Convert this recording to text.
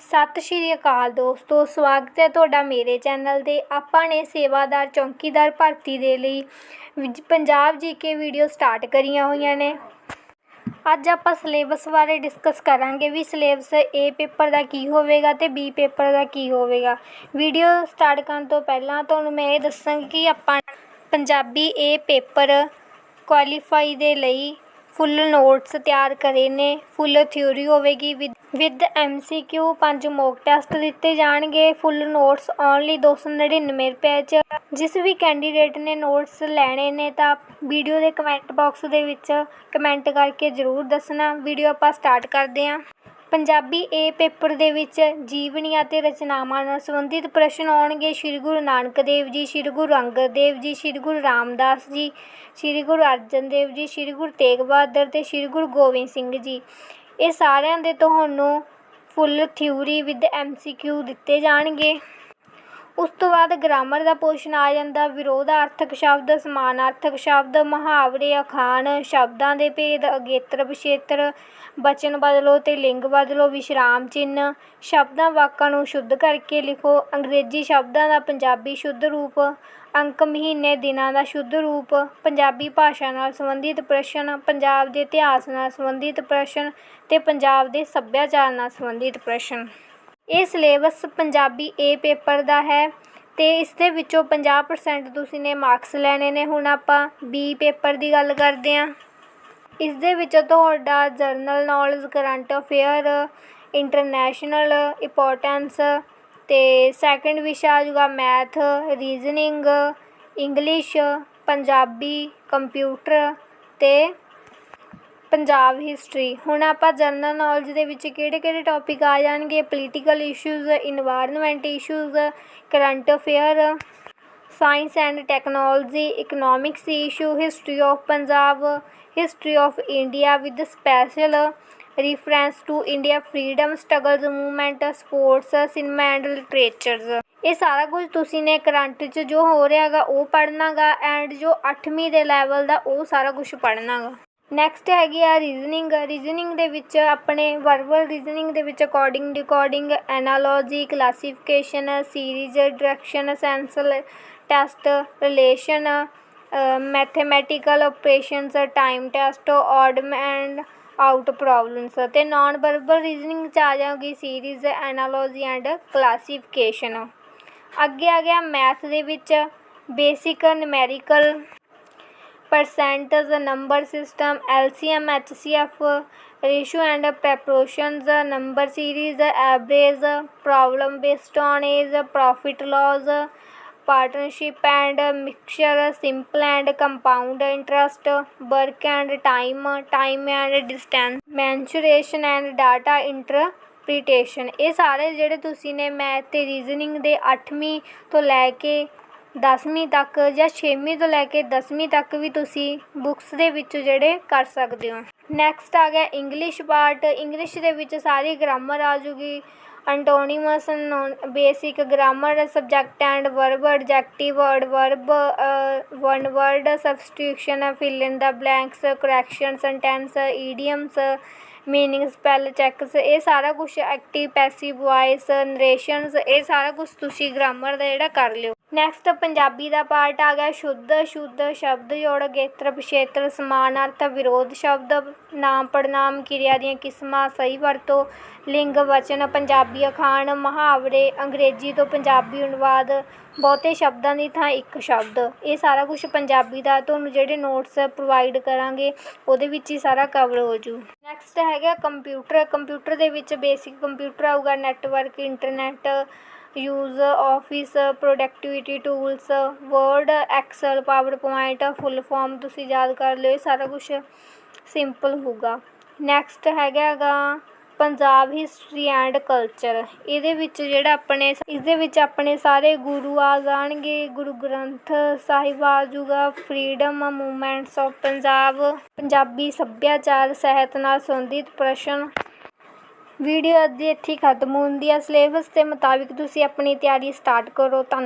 ਸਤਿ ਸ਼੍ਰੀ ਅਕਾਲ ਦੋਸਤੋ, ਸਵਾਗਤ ਹੈ ਤੁਹਾਡਾ ਮੇਰੇ ਚੈਨਲ 'ਤੇ। ਆਪਾਂ ਨੇ ਸੇਵਾਦਾਰ, ਚੌਕੀਦਾਰ ਭਰਤੀ ਦੇ ਲਈ ਵਿਜ- ਪੰਜਾਬ ਜੀਕੇ ਵੀਡੀਓ ਸਟਾਰਟ ਕਰੀਆਂ ਹੋਈਆਂ ਨੇ। ਅੱਜ ਆਪਾਂ ਸਿਲੇਬਸ ਬਾਰੇ ਡਿਸਕਸ ਕਰਾਂਗੇ ਵੀ ਸਿਲੇਬਸ ਏ ਪੇਪਰ ਦਾ ਕੀ ਹੋਵੇਗਾ ਤੇ ਬੀ ਪੇਪਰ ਦਾ ਕੀ ਹੋਵੇਗਾ। ਵੀਡੀਓ ਸਟਾਰਟ ਕਰਨ ਤੋਂ ਪਹਿਲਾਂ ਤੁਹਾਨੂੰ ਮੈਂ ਇਹ ਦੱਸਾਂਗੀ ਕਿ ਆਪਾਂ ਪੰਜਾਬੀ ਏ ਪੇਪਰ ਕੁਆਲੀਫਾਈ ਦੇ ਲਈ ਫੁੱਲ ਨੋਟਸ ਤਿਆਰ ਕਰੇ ਨੇ। ਫੁੱਲ ਥਿਊਰੀ ਹੋਵੇਗੀ। With with M C Q ਪੰਜ ਮੋਕ ਟੈਸਟ ਦਿੱਤੇ ਜਾਣਗੇ। ਫੁੱਲ ਨੋਟਸ ਓਨਲੀ 299 ਰੁਪਏ 'ਚ। ਜਿਸ ਵੀ ਕੈਂਡੀਡੇਟ ਨੇ ਨੋਟਸ ਲੈਣੇ ਨੇ ਤਾਂ ਵੀਡੀਓ ਦੇ ਕਮੈਂਟ ਬਾਕਸ ਦੇ ਵਿੱਚ ਕਮੈਂਟ ਕਰਕੇ ਜ਼ਰੂਰ ਦੱਸਣਾ। ਵੀਡੀਓ ਆਪਾਂ ਸਟਾਰਟ ਕਰਦੇ ਹਾਂ ਪੰਜਾਬੀ ਏ ਪੇਪਰ ਦੇ ਵਿੱਚ ਜੀਵਨੀ ਅਤੇ ਰਚਨਾਵਾਂ ਨਾਲ ਸੰਬੰਧਿਤ ਪ੍ਰਸ਼ਨ ਆਉਣਗੇ। ਸ੍ਰੀ ਗੁਰੂ ਨਾਨਕ ਦੇਵ ਜੀ, ਸ੍ਰੀ ਗੁਰੂ ਅੰਗਦ ਦੇਵ ਜੀ, ਸ੍ਰੀ ਗੁਰੂ ਰਾਮਦਾਸ ਜੀ, ਸ੍ਰੀ ਗੁਰੂ ਅਰਜਨ ਦੇਵ ਜੀ, ਸ੍ਰੀ ਗੁਰੂ ਤੇਗ ਬਹਾਦਰ ਤੇ ਸ੍ਰੀ ਗੁਰੂ ਗੋਬਿੰਦ ਸਿੰਘ ਜੀ। ਇਹ ਸਾਰਿਆਂ ਦੇ ਤੁਹਾਨੂੰ ਫੁੱਲ ਥਿਊਰੀ ਵਿਦ ਐਮਸੀਕਿਊ ਦਿੱਤੇ ਜਾਣਗੇ। ਉਸ ਤੋਂ ਬਾਅਦ ਗ੍ਰਾਮਰ ਦਾ ਪੋਰਸ਼ਨ ਆ ਜਾਂਦਾ ਵਿਰੋਧਾਰਥਕ ਸ਼ਬਦ, ਸਮਾਨਾਰਥਕ ਸ਼ਬਦ, ਮੁਹਾਵਰੇ, ਅਖਾਣ, ਸ਼ਬਦਾਂ ਦੇ ਭੇਦ, ਅਗੇਤਰ ਪਿਛੇਤਰ ਬਚਨ ਬਦਲੋ ਅਤੇ ਲਿੰਗ ਬਦਲੋ, ਵਿਸ਼ਰਾਮ ਚਿੰਨ੍ਹ, ਸ਼ਬਦਾਂ ਵਾਕਾਂ ਨੂੰ ਸ਼ੁੱਧ ਕਰਕੇ ਲਿਖੋ, ਅੰਗਰੇਜ਼ੀ ਸ਼ਬਦਾਂ ਦਾ ਪੰਜਾਬੀ ਸ਼ੁੱਧ ਰੂਪ, ਅੰਕ ਮਹੀਨੇ, ਦਿਨਾਂ ਦਾ ਸ਼ੁੱਧ ਰੂਪ, ਪੰਜਾਬੀ ਭਾਸ਼ਾ ਨਾਲ ਸੰਬੰਧਿਤ ਪ੍ਰਸ਼ਨ, ਪੰਜਾਬ ਦੇ ਇਤਿਹਾਸ ਨਾਲ ਸੰਬੰਧਿਤ ਪ੍ਰਸ਼ਨ ਅਤੇ ਪੰਜਾਬ ਦੇ ਸੱਭਿਆਚਾਰ ਨਾਲ ਸੰਬੰਧਿਤ ਪ੍ਰਸ਼ਨ। ਇਹ ਸਿਲੇਬਸ ਪੰਜਾਬੀ ਏ ਪੇਪਰ ਦਾ ਹੈ ਤੇ ਇਸ ਦੇ ਵਿੱਚੋਂ 50% ਤੁਸੀਂ ਨੇ ਮਾਰਕਸ ਲੈਣੇ ਨੇ। ਹੁਣ ਆਪਾਂ ਬੀ ਪੇਪਰ ਦੀ ਗੱਲ ਕਰਦੇ ਹਾਂ। ਇਸ ਦੇ ਵਿੱਚ ਤੁਹਾਡਾ general knowledge current affair international importance ਤੇ ਸੈਕੰਡ ਵਿਸ਼ਾ ਆ ਜਾਊਗਾ math reasoning English Punjabi computer ਤੇ ਪੰਜਾਬ ਹਿਸਟਰੀ ਹੁਣ ਆਪਾਂ ਜਨਰਲ ਨੌਲੇਜ ਦੇ ਵਿੱਚ ਕਿਹੜੇ ਕਿਹੜੇ ਟੌਪਿਕ ਆ ਜਾਣਗੇ? Political issues environment issues current affair science and technology economics issue history of Punjab history of India with special reference to India freedom struggles movement sports cinema and literatures ਇਹ ਸਾਰਾ ਕੁਝ ਤੁਸੀਂ ਨੇ ਕਰੰਟ 'ਚ ਜੋ ਹੋ ਰਿਹਾ ਹੈਗਾ ਉਹ ਪੜ੍ਹਨਾਗਾ ਐਂਡ ਜੋ 8ਵੀਂ ਦੇ ਲੈਵਲ ਦਾ ਉਹ ਸਾਰਾ ਕੁਝ ਪੜ੍ਹਨਾਗਾ। ਨੈਕਸਟ ਹੈਗੀ ਆ ਰੀਜ਼ਨਿੰਗ ਰੀਜ਼ਨਿੰਗ ਦੇ ਵਿੱਚ ਆਪਣੇ ਵਰਬਲ ਰੀਜ਼ਨਿੰਗ ਦੇ ਵਿੱਚ according decoding analogy classification series direction sense test relation mathematical operations time test odd and out problems ਤੇ ਨਾਨ ਵਰਬਲ ਰੀਜ਼ਨਿੰਗ ਚ ਆ ਜਾਊਗੀ ਸੀਰੀਜ਼ ਐਨਾਲੋਜੀ ਐਂਡ ਕਲਾਸੀਫਿਕੇਸ਼ਨ ਅੱਗੇ ਆ ਗਿਆ ਮੈਥ ਦੇ ਵਿੱਚ basic numerical percentage number system LCM HCF ratio and preparations number series average problem based on age profit loss partnership and mixture simple and compound interest work and time time and distance mensuration and data interpretation ਇਹ ਸਾਰੇ ਜਿਹੜੇ ਤੁਸੀਂ ਨੇ math ਤੇ reasoning ਦੇ 8ਵੀਂ ਤੋਂ ਲੈ ਕੇ 10ਵੀਂ ਤੱਕ ਜਾਂ ਛੇਵੀਂ ਤੋਂ ਲੈ ਕੇ 10ਵੀਂ ਤੱਕ ਵੀ ਤੁਸੀਂ ਬੁੱਕਸ ਦੇ ਵਿੱਚੋਂ ਜਿਹੜੇ ਕਰ ਸਕਦੇ ਹੋ। ਨੈਕਸਟ ਆ ਗਿਆ ਇੰਗਲਿਸ਼ ਪਾਰਟ ਇੰਗਲਿਸ਼ ਦੇ ਵਿੱਚ ਸਾਰੀ ਗ੍ਰਾਮਰ ਆ ਜੂਗੀ। Antonyms basic grammar subject and verb adjective verb one word substitution fill in the blanks correction sentence idioms meaning spell checks ਇਹ ਸਾਰਾ ਕੁਝ ਐਕਟਿਵ ਪੈਸਿਵ ਵੌਇਸ ਨਰੇਸ਼ਨਸ ਇਹ ਸਾਰਾ ਕੁਝ ਤੁਸੀਂ ਗ੍ਰਾਮਰ ਦਾ ਜਿਹੜਾ ਕਰ ਲਿਓ। ਨੈਕਸਟ ਪੰਜਾਬੀ ਦਾ ਪਾਰਟ ਆ ਗਿਆ, ਸ਼ੁੱਧ, ਅਸ਼ੁੱਧ ਸ਼ਬਦ ਜੋੜ, ਗੇਤਰ, ਪਿਛੇਤਰ ਸਮਾਨਾਰਥ ਵਿਰੋਧ ਸ਼ਬਦ, ਨਾਮ ਪੜਨਾਮ ਕਿਰਿਆ ਦੀਆਂ ਕਿਸਮਾਂ, ਸਹੀ ਵਰਤੋਂ, ਲਿੰਗ, ਵਚਨ, ਪੰਜਾਬੀ ਅਖਾਣ, ਮੁਹਾਵਰੇ, ਅੰਗਰੇਜ਼ੀ ਤੋਂ ਪੰਜਾਬੀ ਅਨੁਵਾਦ, ਬਹੁਤੇ ਸ਼ਬਦਾਂ ਦੀ ਥਾਂ ਇੱਕ ਸ਼ਬਦ। ਇਹ ਸਾਰਾ ਕੁਝ ਪੰਜਾਬੀ ਦਾ, ਤੁਹਾਨੂੰ ਜਿਹੜੇ ਨੋਟਸ ਪ੍ਰੋਵਾਈਡ ਕਰਾਂਗੇ, ਉਹਦੇ ਵਿੱਚ ਹੀ ਸਾਰਾ ਕਵਰ ਹੋ ਜੂ। ਨੈਕਸਟ ਹੈਗਾ ਕੰਪਿਊਟਰ ਕੰਪਿਊਟਰ ਦੇ ਵਿੱਚ ਬੇਸਿਕ ਕੰਪਿਊਟਰ ਆਊਗਾ network internet use office productivity tools word excel PowerPoint full form ਤੁਸੀਂ ਯਾਦ ਕਰ ਲਿਓ, ਇਹ ਸਾਰਾ ਕੁਝ ਸਿੰਪਲ ਹੋਊਗਾ। ਨੈਕਸਟ ਹੈਗਾ ਗਾ ਪੰਜਾਬ ਹਿਸਟਰੀ ਐਂਡ ਕਲਚਰ ਇਹਦੇ ਵਿੱਚ ਜਿਹੜਾ ਆਪਣੇ ਇਸ ਦੇ ਵਿੱਚ ਆਪਣੇ ਸਾਰੇ ਗੁਰੂ ਆ ਜਾਣਗੇ। ਗੁਰੂ ਗ੍ਰੰਥ ਸਾਹਿਬ ਆ ਜਾਊਗਾ। Freedom movements of Punjab, Punjabi ਸੱਭਿਆਚਾਰ, ਸਾਹਿਤ ਨਾਲ ਸੰਬੰਧਿਤ ਪ੍ਰਸ਼ਨ ਵੀਡੀਓ ਅੱਜ ਇੱਥੇ ਖਤਮ ਹੁੰਦੀ ਹੈ ਸਿਲੇਬਸ ਦੇ ਮੁਤਾਬਿਕ ਤੁਸੀਂ ਆਪਣੀ ਤਿਆਰੀ ਸਟਾਰਟ ਕਰੋ। ਧੰਨ